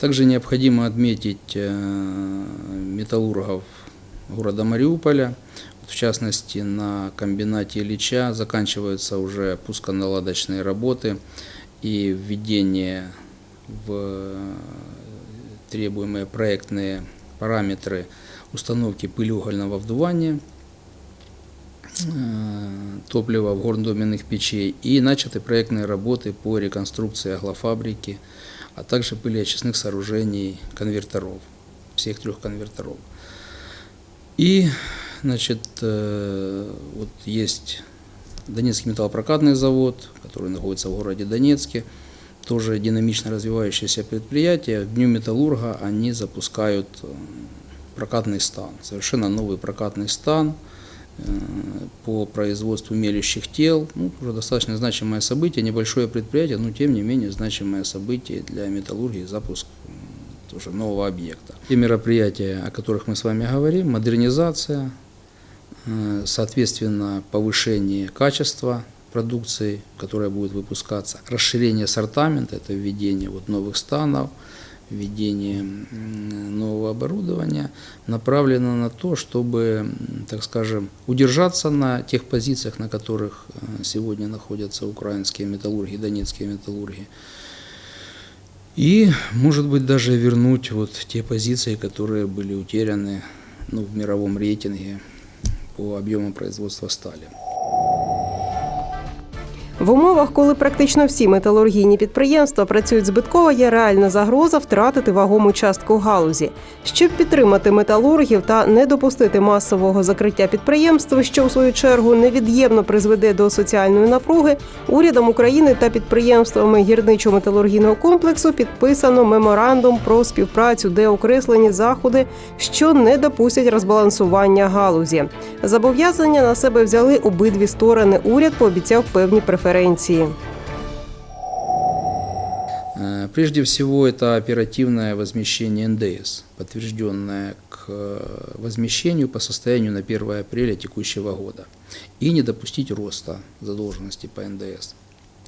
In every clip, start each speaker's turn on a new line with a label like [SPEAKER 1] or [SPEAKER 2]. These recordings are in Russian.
[SPEAKER 1] Также необходимо отметить э, металлургов города Мариуполя. В частности, на комбинате Ильича заканчиваются уже пусконаладочные работы и введение в требуемые проектные параметры установки пылеугольного вдувания э, топлива в горнодоменных печей и начаты проектные работы по реконструкции аглофабрики, а также пылеочистных сооружений конвертеров, всех трех конвертеров. И, значит, э, вот есть Донецкий металлопрокатный завод, который находится в городе Донецке, тоже динамично развивающееся предприятие. В Дню Металлурга они запускают э, прокатный стан, совершенно новый прокатный стан по производству мелющих тел. Ну, уже достаточно значимое событие, небольшое предприятие, но тем не менее значимое событие для металлургии, запуск тоже нового объекта. Те мероприятия, о которых мы с вами говорим, модернизация, э, соответственно, повышение качества продукции, которая будет выпускаться, расширение ассортамента, это введение вот новых станов, введение нового оборудования, направлено на то, чтобы, так скажем, удержаться на тех позициях, на которых э, сегодня находятся украинские металлурги, донецкие металлурги, и, может быть, даже вернуть вот те позиции, которые были утеряны ну, в мировом рейтинге по объему производства стали.
[SPEAKER 2] В умовах, коли практично всі металургійні підприємства працюють збитково, є реальна загроза втратити вагому частку галузі. Щоб підтримати металургів та не допустити масового закриття підприємств, що в свою чергу невід'ємно призведе до соціальної напруги, урядом України та підприємствами гірничо-металургійного комплексу підписано меморандум про співпрацю, де окреслені заходи, що не допустять розбалансування галузі. Зобов'язання на себе взяли обидві сторони. Уряд пообіцяв певні преференції.
[SPEAKER 1] Э, Прежде всего, это оперативное возмещение НДС, подтвержденное к э, возмещению по состоянию на 1 апреля текущего года, и не допустить роста задолженности по НДС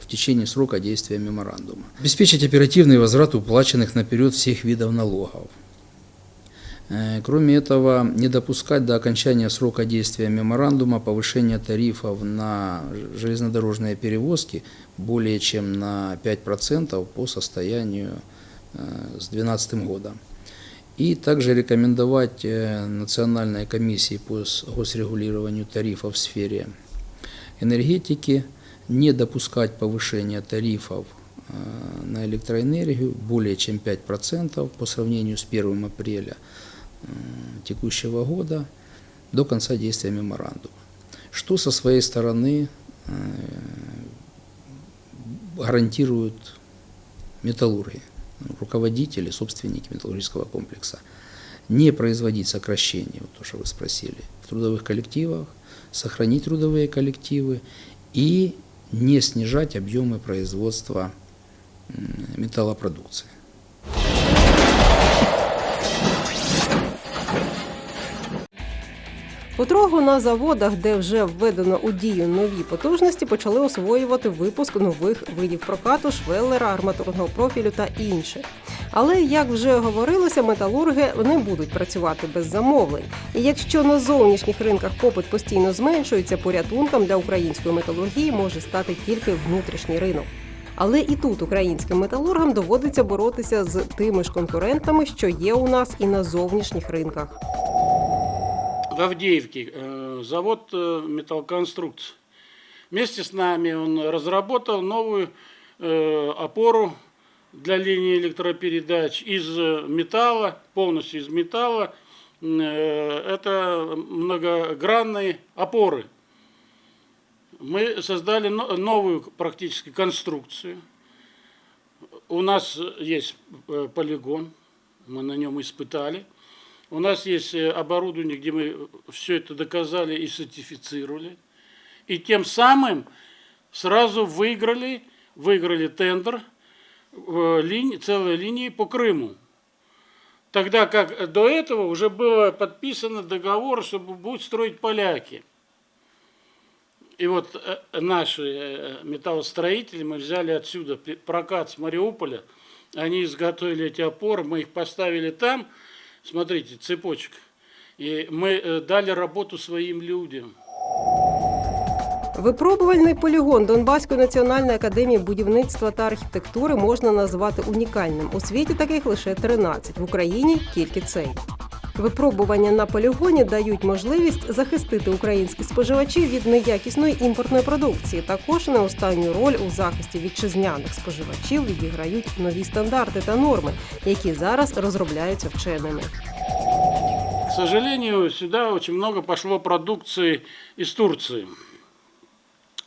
[SPEAKER 1] в течение срока действия меморандума. Обеспечить оперативный возврат уплаченных наперед всех видов налогов. Э, Кроме этого, не допускать до окончания срока действия меморандума повышения тарифов на железнодорожные перевозки более чем на 5% по состоянию э, с 2012 года. И также рекомендовать э, Национальной комиссии по госрегулированию тарифов в сфере энергетики не допускать повышения тарифов на электроэнергию более чем 5% по сравнению с 1 апреля текущего года до конца действия меморандума. Что со своей стороны э, гарантируют металлурги, руководители, собственники металлургического комплекса. Не производить сокращения, вот то, что вы спросили, в трудовых коллективах, сохранить трудовые коллективы и не снижать объемы производства металлопродукции.
[SPEAKER 2] Потроху на заводах, де вже введено у дію нові потужності, почали освоювати випуск нових видів прокату, швеллера, арматурного профілю та інше. Але як вже говорилося, металурги не будуть працювати без замовлень. І якщо на зовнішніх ринках попит постійно зменшується, порятунком для української металургії може стати тільки внутрішній ринок. Але і тут українським металургам доводиться боротися з тими ж конкурентами, що є у нас і на зовнішніх ринках.
[SPEAKER 3] В Авдеевке э, завод э, металлоконструкций. Вместе с нами он разработал новую э, опору для линии электропередач из металла, полностью из металла. Это многогранные опоры. Мы создали но- новую практически конструкцию. У нас есть полигон, мы на нем испытали. У нас есть э, оборудование, где мы все это доказали и сертифицировали. И тем самым сразу выиграли, выиграли тендер э, линии, целой линии по Крыму. Тогда как до этого уже было подписано договор, чтобы будут строить поляки. И вот э, наши э, металлостроители, мы взяли отсюда прокат с Мариуполя, Они изготовили эти опоры, мы их поставили там, смотрите, цепочка. И мы э, дали работу своим людям.
[SPEAKER 2] Випробувальний полігон Донбаської національної академії будівництва та архітектури можна назвати унікальним. У світі таких лише 13, в Україні тільки цей. Випробування на полігоні дають можливість захистити українських споживачів від неякісної імпортної продукції. Також не останню роль у захисті вітчизняних споживачів відіграють нові стандарти та норми, які зараз розробляються вченими.
[SPEAKER 3] К сожалению, сюда очень много пошло продукции из Турции.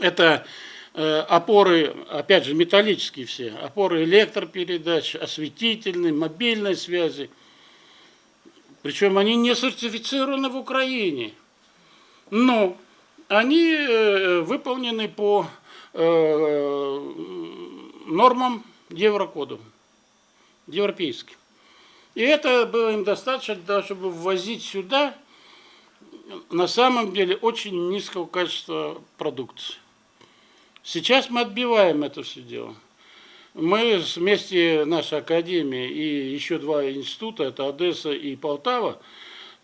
[SPEAKER 3] Это э, опоры, опять же, металлические все, опоры электропередач, осветительной, мобильной связи. Причем они не сертифицированы в Украине. Но они э, выполнены по э, нормам Еврокода, европейским. И это было им достаточно для чтобы ввозить сюда на самом деле очень низкого качества продукции. Сейчас мы отбиваем это все дело. Мы вместе, наша академия и еще два института, это Одесса и Полтава,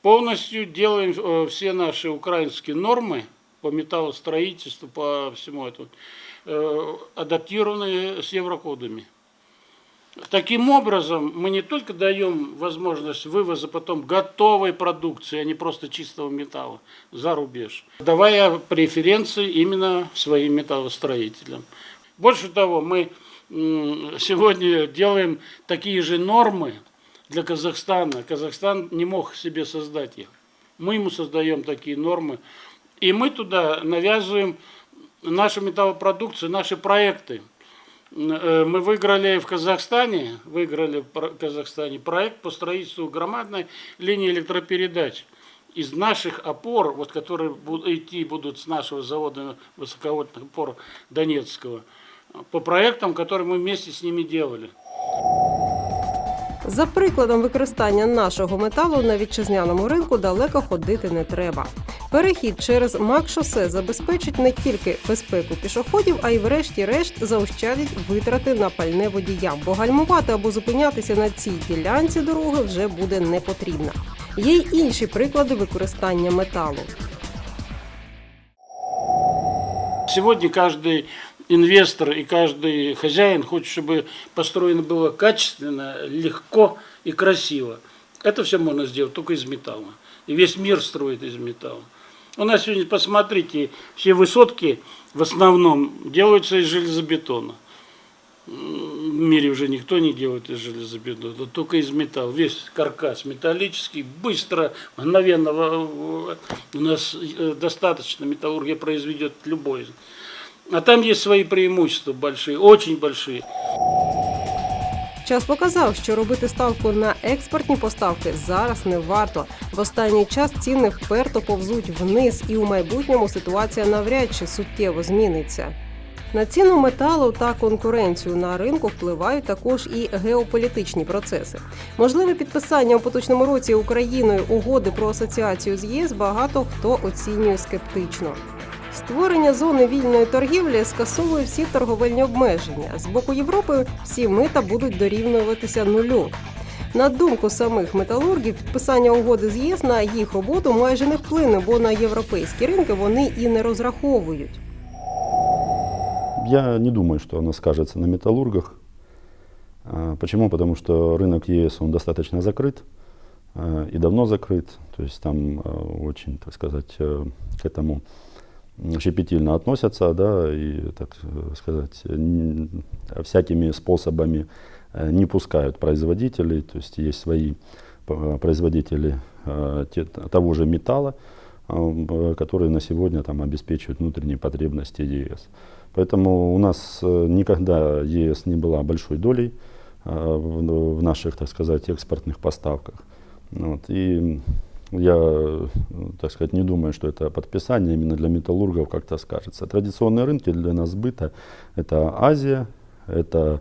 [SPEAKER 3] полностью делаем э, все наши украинские нормы по металлостроительству, по всему этому, э, адаптированные с еврокодами. Таким образом, мы не только даем возможность вывоза потом готовой продукции, а не просто чистого металла за рубеж, давая преференции именно своим металлостроителям. Больше того, мы сегодня делаем такие же нормы для Казахстана. Казахстан не мог себе создать их. Мы ему создаем такие нормы. И мы туда навязываем нашу металлопродукцию, наши проекты. Э, Мы выиграли в Казахстане, выиграли в Казахстане проект по строительству громадной линии электропередач. Из наших опор, вот, которые идти будут с нашего завода высоковольтных опор Донецкого, по проектам, которые мы вместе с ними делали.
[SPEAKER 2] За прикладом використання нашого металу на вітчизняному ринку далеко ходити не треба. Перехід через МАК-шосе забезпечить не тільки безпеку пішоходів, а й врешті-решт заощадять витрати на пальне водіям, бо гальмувати або зупинятися на цій ділянці дороги вже буде не потрібно. Є й інші приклади використання металу.
[SPEAKER 3] Сегодня каждый инвестор и каждый хозяин хочет, чтобы построено было качественно, легко и красиво. Это все можно сделать только из металла. И весь мир строит из металла. У нас сегодня, посмотрите, все высотки в основном делаются из железобетона. В мире уже никто не делает из железобетона, только из металла. Весь каркас металлический, быстро, мгновенно. У нас э, достаточно металлургия произведет любой. А там есть свои преимущества большие, очень большие.
[SPEAKER 2] Час показав, що робити ставку на експортні поставки зараз не варто. В останній час ціни вперто повзуть вниз, і у майбутньому ситуація навряд чи суттєво зміниться. На ціну металу та конкуренцію на ринку впливають також і геополітичні процеси. Можливе підписання у поточному році Україною угоди про асоціацію з ЄС багато хто оцінює скептично. Створення зони вільної торгівлі скасовує всі торговельні обмеження. З боку Європи всі мита будуть дорівнюватися нулю. На думку самих металургів, підписання угоди з ЄС на їх роботу майже не вплине, бо на європейські ринки вони і не розраховують.
[SPEAKER 4] Я не думаю, что она скажется на металлургах. А, Почему? Потому что рынок ЕС он достаточно закрыт а, и давно закрыт. То есть там а, очень, так сказать, э, к этому м, щепетильно относятся, да, и, так э, сказать, всякими способами э, не пускают производителей. То есть есть свои п- производители э, того же металла, которые на сегодня там обеспечивают внутренние потребности ЕС. Поэтому у нас э, никогда ЕС не была большой долей э, в наших, так сказать, экспортных поставках. Вот. И я, э, так сказать, не думаю, что это подписание именно для металлургов как-то скажется. Традиционные рынки для нас сбыта – это Азия, это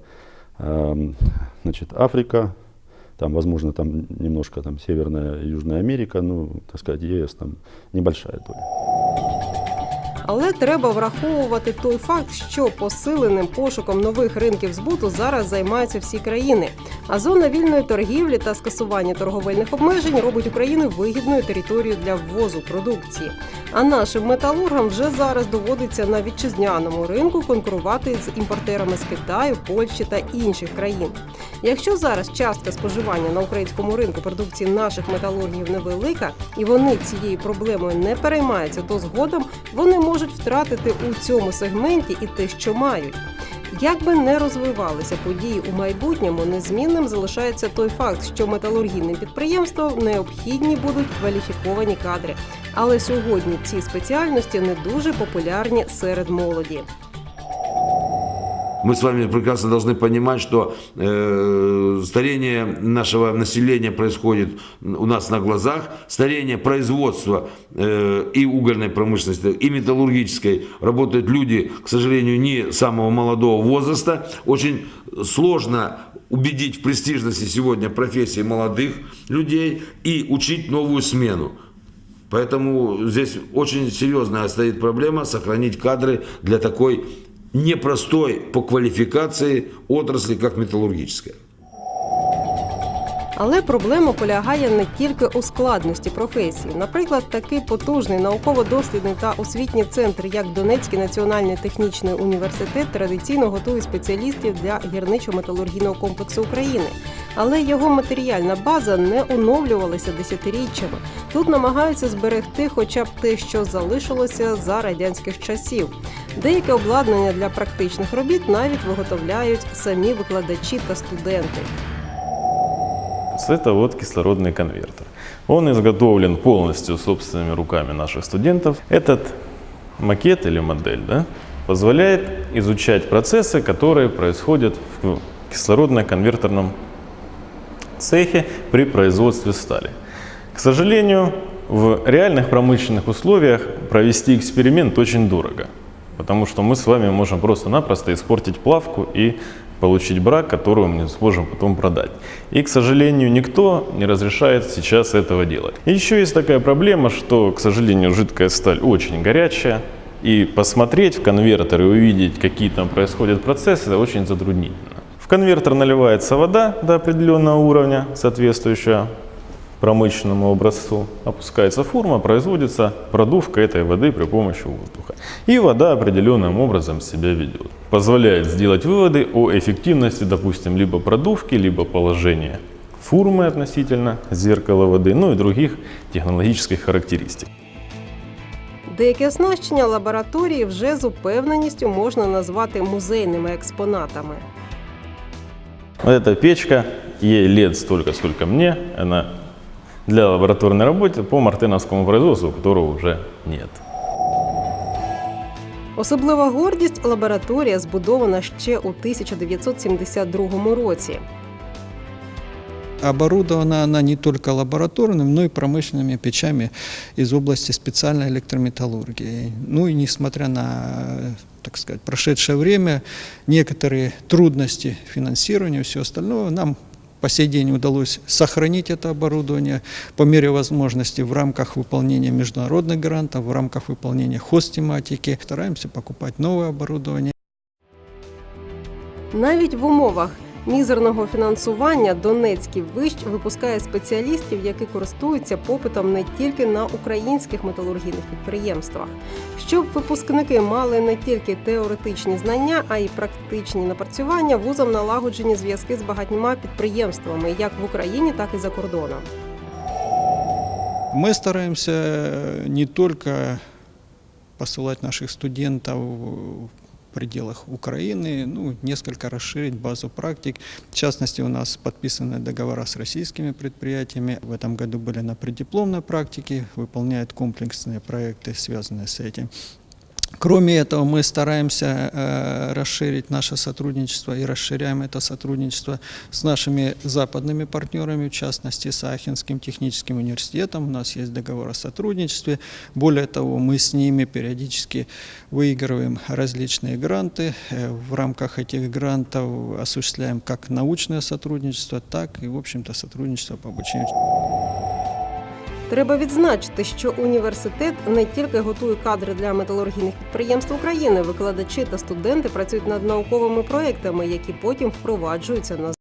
[SPEAKER 4] эм, значит, Африка, там, возможно, там немножко там Северная и Южная Америка, ну, так сказать, ЕС там небольшая доля.
[SPEAKER 2] Але треба враховувати той факт, що посиленим пошуком нових ринків збуту зараз займаються всі країни. А зона вільної торгівлі та скасування торговельних обмежень робить Україну вигідною територією для ввозу продукції. А нашим металургам вже зараз доводиться на вітчизняному ринку конкурувати з імпортерами з Китаю, Польщі та інших країн. Якщо зараз частка споживання на українському ринку продукції наших металургів невелика, і вони цією проблемою не переймаються, то згодом вони можуть втратити у цьому сегменті і те, що мають. Як би не розвивалися події у майбутньому, незмінним залишається той факт, що металургійним підприємствам необхідні будуть кваліфіковані кадри. Але сьогодні ці спеціальності не дуже популярні серед молоді.
[SPEAKER 5] Мы с вами прекрасно должны понимать, что э, старение нашего населения происходит у нас на глазах, старение производства э, и угольной промышленности, и металлургической. Работают люди, к сожалению, не самого молодого возраста. Очень сложно убедить в престижности сегодня профессии молодых людей и учить новую смену. Поэтому здесь очень серьезная стоит проблема сохранить кадры для такой непростой по квалификации отрасли, как металлургическая.
[SPEAKER 2] Але проблема полягає не тільки у складності професії. Наприклад, такий потужний науково-дослідний та освітній центр, як Донецький національний технічний університет, традиційно готує спеціалістів для гірничо-металургійного комплексу України Але його матеріальна база не оновлювалася десятиріччями. Тут намагаються зберегти хоча б те, що залишилося за радянських часів. Деяке обладнання для практичних робіт навіть виготовляють самі викладачі та студенти.
[SPEAKER 6] Это вот кислородный конвертер. Он изготовлен полностью собственными руками наших студентов. Этот макет или модель да, позволяет изучать процессы, которые происходят в кислородно-конвертерном цехе при производстве стали. К сожалению, в реальных промышленных условиях провести эксперимент очень дорого, потому что мы с вами можем просто-напросто испортить плавку и получить брак, которую мы не сможем потом продать. И, к сожалению, никто не разрешает сейчас этого делать. И еще есть такая проблема, что, к сожалению, жидкая сталь очень горячая, и посмотреть в конвертер и увидеть, какие там происходят процессы, это очень затруднительно. В конвертер наливается вода до определенного уровня, соответствующая промышленному образцу, опускается форма, производится продувка этой воды при помощи воздуха. И вода определенным образом себя ведет. Позволяет сделать выводы о эффективности, допустим, либо продувки, либо положения формы относительно зеркала воды, ну и других технологических характеристик.
[SPEAKER 2] Деякі оснащення лабораторії вже з упевненістю можна назвати музейними експонатами.
[SPEAKER 6] Вот эта печка, ей лет столько, сколько мне, она для лабораторной работы по мартеновскому производству, которого уже нет.
[SPEAKER 2] Особлива гордість лабораторія збудована ще у 1972 році.
[SPEAKER 7] Оборудована она не только лабораторными, но и промышленными печами из области специальной электрометаллургии. Ну и несмотря на, так сказать, прошедшее время, некоторые трудности финансирования и все остальное, нам по сей день удалось сохранить это оборудование по мере возможности в рамках выполнения международных грантов, в рамках выполнения хост-тематики. Стараемся покупать новое оборудование.
[SPEAKER 2] Навіть в умовах мізерного фінансування Донецький вищ випускає спеціалістів, які користуються попитом не тільки на українських металургійних підприємствах, щоб випускники мали не тільки теоретичні знання, а й практичні напрацювання. Вузом налагоджені зв'язки з багатьма підприємствами, як в Україні, так і за кордоном.
[SPEAKER 7] Мы стараемся не только посылать наших студентов пределах Украины, ну, несколько расширить базу практик. В частности, у нас подписаны договора с российскими предприятиями. В этом году были на преддипломной практике, выполняют комплексные проекты, связанные с этим. Кроме этого, мы стараемся э, расширить наше сотрудничество и расширяем это сотрудничество с нашими западными партнерами, в частности, с Ахенским техническим университетом. У нас есть договор о сотрудничестве. Более того, мы с ними периодически выигрываем различные гранты. Э, В рамках этих грантов осуществляем как научное сотрудничество, так и, в общем-то, сотрудничество по обучению.
[SPEAKER 2] Треба відзначити, що університет не тільки готує кадри для металургійних підприємств України, викладачі та студенти працюють над науковими проектами, які потім впроваджуються на